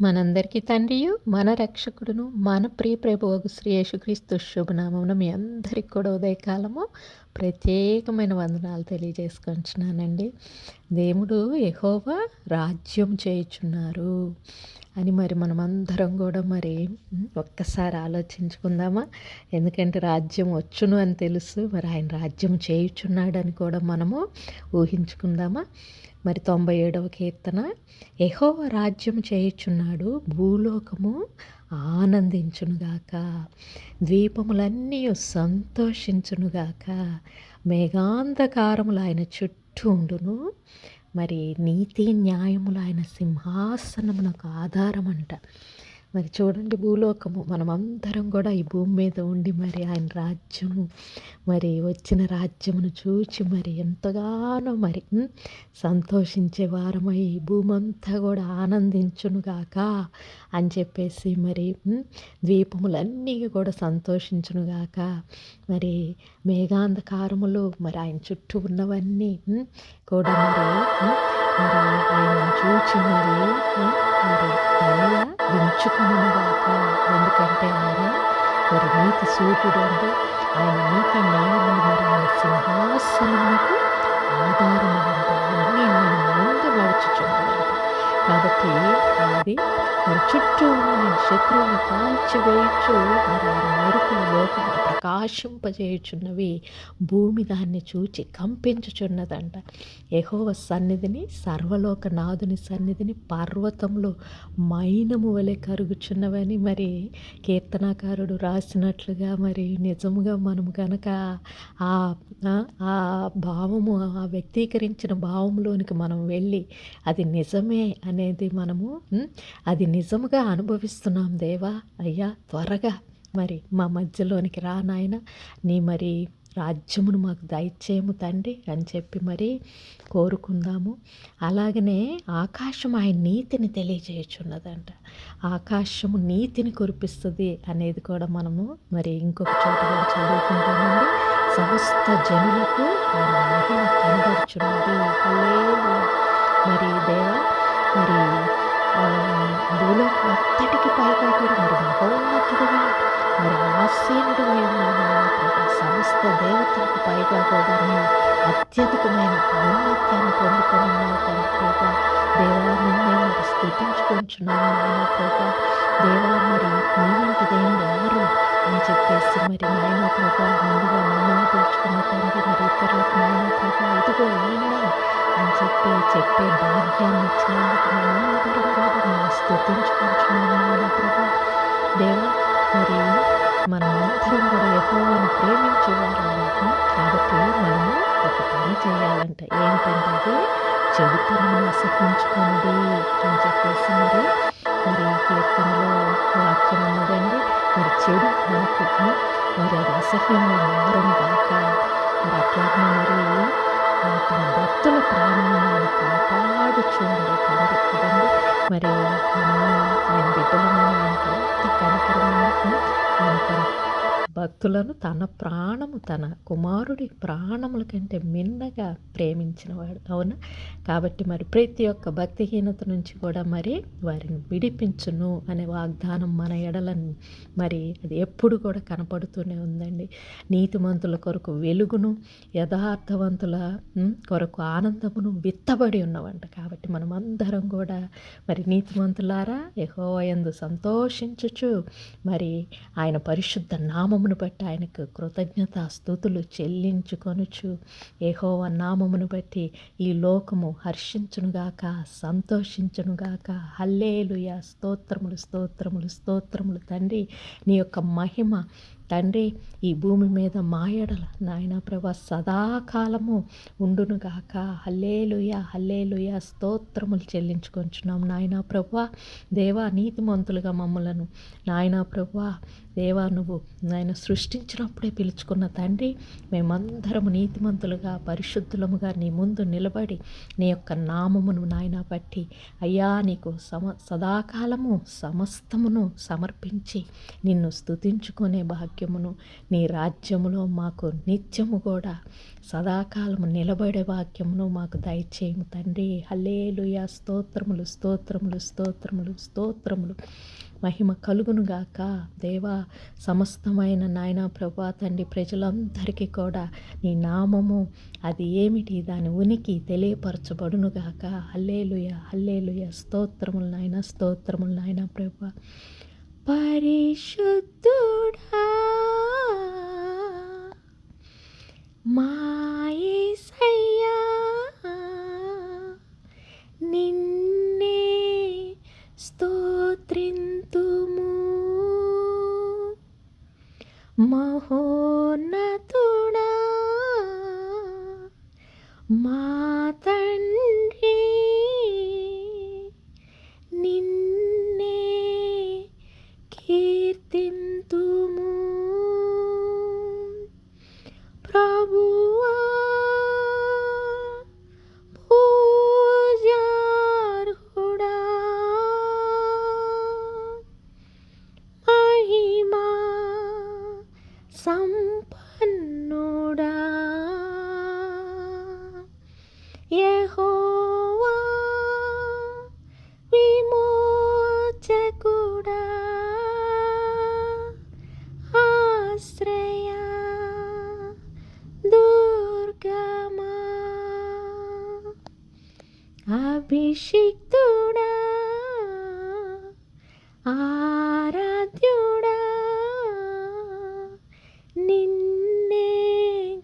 మనందరికీ తండ్రియు మన రక్షకుడును మన ప్రియ ప్రభువకు శ్రీ యేసుక్రీస్తు శుభనామమును మీ అందరికి కూడా ఉదయకాలము. ప్రత్యేకమైన వందనాలు తెలియజేసుకొంచున్నానండి దేవుడు ఎహోవా రాజ్యం చేయుచున్నారు అని మరి మనమందరం కూడా మరి ఒక్కసారి ఆలోచించుకుందామా? ఎందుకంటే రాజ్యం వచ్చును అని తెలుసు మరి ఆయన రాజ్యం చేయుచున్నాడని కూడా మనము ఊహించుకుందామా? మరి తొంభై ఏడవ కీర్తన ఎహోవ రాజ్యం చేయుచున్నాడు భూలోకము ఆనందించునుగాక. ద్వీపములన్నీ సంతోషించునుగాక. మేఘాంధకారములు ఆయన చుట్టూ ఉండును. మరి నీతి న్యాయములు ఆయన సింహాసనమునకు ఆధారమంట. మరి చూడండి భూలోకము. మనమందరం కూడా ఈ భూమి మీద ఉండి మరి ఆయన రాజ్యము మరి వచ్చిన రాజ్యమును చూచి మరి ఎంతగానో మరి సంతోషించే వారమై ఈ భూమి అంతా కూడా ఆనందించునుగాక అని చెప్పేసి మరి ద్వీపములన్నీ కూడా సంతోషించునుగాక మరి మేఘాంధకారములు మరి ఆయన చుట్టూ ఉన్నవన్నీ కూడా మరి మరి ఆయన చూచి మరి మరి తల ఎందుకంటే ఆయన మరి నీతి సూర్యుడు అంటే ఆయన నీతి న్యాయము మరి ఆయన సింహాసనముకు ఆధారం అది మన చుట్టూ ఉన్న శత్రువుని కాల్చివేయచ్చు మరి ఆయన మెరుపులు ప్రకాశింపజేయుచున్నవి భూమి దాన్ని చూచి కంపించుచున్నదంట. ఎహోవ సన్నిధిని సర్వలోకనాథుని సన్నిధిని పర్వతంలో మైనము వలె కరుగుచున్నవని మరి కీర్తనాకారుడు రాసినట్లుగా మరి నిజముగా మనం కనుక ఆ ఆ భావము ఆ వ్యక్తీకరించిన భావంలోనికి మనం వెళ్ళి అది నిజమే అనేది మనము అది నిజముగా అనుభవిస్తున్నాం దేవా. అయ్యా త్వరగా మరి మా మధ్యలోనికి రా నాయన. నీ మరి రాజ్యమును మాకు దయచేయము తండ్రి అని చెప్పి మరి కోరుకుందాము. అలాగనే ఆకాశం ఆయన నీతిని తెలియజేయుచున్నదంట. ఆకాశము నీతిని కురిపిస్తుంది అనేది కూడా మనము మరి ఇంకొక చోట చదువుకుంటామండి. సమస్త జనులకు ఆయన మహిమ కనబడుచున్నది మరి దేవా మరి భూలోకం అంతటికి పైగా కూడా మరి మహోన్నతుడుగా మరి ఆసీనుడు సమస్త దేవతలకు పైగా కూడా నేను అత్యధికమైన ఔన్నత్యాన్ని పొందుకొని ఉన్నావు ప్రభా. దేవా నిన్నే మరి స్థుతించుకుంటున్నాను నాయన ప్రభా. దేవా మరి నీవంటిదేం ఎవరు? అని చెప్పేసి మరి నాయన ప్రభా ముందుగా మమ్మల్ని పిలుచుకున్న తండ్రి మరి ఇతరులకు భాగ్యాన్ని ఇచ్చినందుకు మనందరం కూడా మనం స్థుతించుకుంటున్నాము ప్రభా దేవా మరి మనమందరం కూడా ప్రేమించేవారు కాబట్టి మనము ఒక పని చేయాలంట ఏంటంటే చెడుతనము అసహించుకోండి అని చెప్పేసి మరి మరి కీర్తనలో వాక్యం ఉన్నదండి మరి చెడు మనకు మరి అది అసహ్యంగా మారం కాక భక్తులను తన ప్రాణము తన కుమారుడి ప్రాణముల కంటే మిన్నగా ప్రేమించినవాడు అవునా? కాబట్టి మరి ప్రతి ఒక్క భక్తిహీనత నుంచి కూడా మరి వారిని విడిపించును అనే వాగ్దానం మన ఎడలని మరి అది ఎప్పుడు కూడా కనపడుతూనే ఉందండి. నీతిమంతుల కొరకు వెలుగును యథార్థవంతుల కొరకు ఆనందమును విత్తబడి ఉన్నవంట. కాబట్టి మనం అందరం కూడా మరి నీతిమంతులారా ఎందు సంతోషించుచు మరి ఆయన పరిశుద్ధ నామమును బట్టి ఆయనకు కృతజ్ఞత స్థుతులు చెల్లించుకొనుచు ఏహోవ నామమును బట్టి ఈ లోకము హర్షించునుగాక సంతోషించునుగాక. హల్లేలుయ. స్తోత్రములు స్తోత్రములు స్తోత్రములు తండ్రి. నీ యొక్క మహిమ తండ్రి ఈ భూమి మీద మాయడల నాయన ప్రభా సదాకాలము ఉండునుగాక హల్లేలుయ హల్లేలుయ. స్తోత్రములు చెల్లించుకొంచున్నాం నాయన ప్రభా. దేవా నీతిమంతులుగా మమ్మలను. నాయన ప్రభా దేవా నువ్వు నాయన సృష్టించినప్పుడే పిలుచుకున్న తండ్రి మేమందరము నీతిమంతులుగా పరిశుద్ధులముగా నీ ముందు నిలబడి నీ యొక్క నామమును నాయన బట్టి అయ్యా నీకు సమ సదాకాలము సమస్తమును సమర్పించి నిన్ను స్థుతించుకునే భాగ్యం వాక్యమును నీ రాజ్యములో మాకు నిత్యము కూడా సదాకాలము నిలబడే వాక్యమును మాకు దయచేయము తండ్రి. హల్లేలుయ. స్తోత్రములు స్తోత్రములు స్తోత్రములు స్తోత్రములు. మహిమ కలుగునుగాక దేవా సమస్తమైన నాయన ప్రభా తండ్రి ప్రజలందరికీ కూడా నీ నామము అది ఏమిటి? దాని ఉనికి తెలియపరచబడునుగాక హల్లేలుయ హల్లేలుయ. స్తోత్రములు నాయన స్తోత్రములు నాయన ప్రభా. పరిశుద్ధుడా మహోన్నతుడా మా తండ్రి నిన్నే కీర్తింతూ అభిషిక్తుడా ఆరాధ్యుడా నిన్నే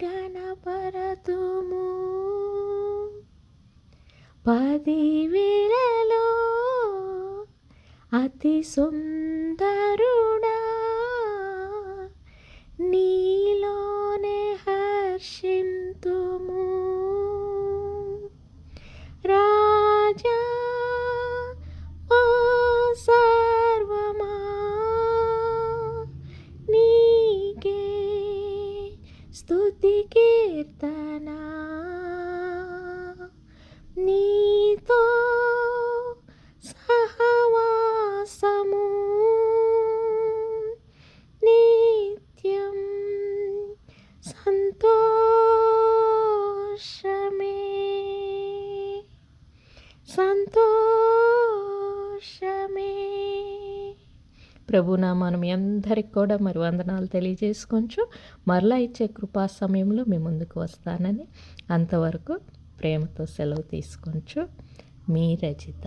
గణపరతుము పదివేలలో అతి సుందరుడా ప్రభునామానం మీ అందరికి కూడా మరి వందనాలు తెలియజేసుకోవచ్చు మరలా ఇచ్చే కృపా సమయంలో మీ ముందుకు వస్తానని అంతవరకు ప్రేమతో సెలవు తీసుకొంచు. మీ రచిత.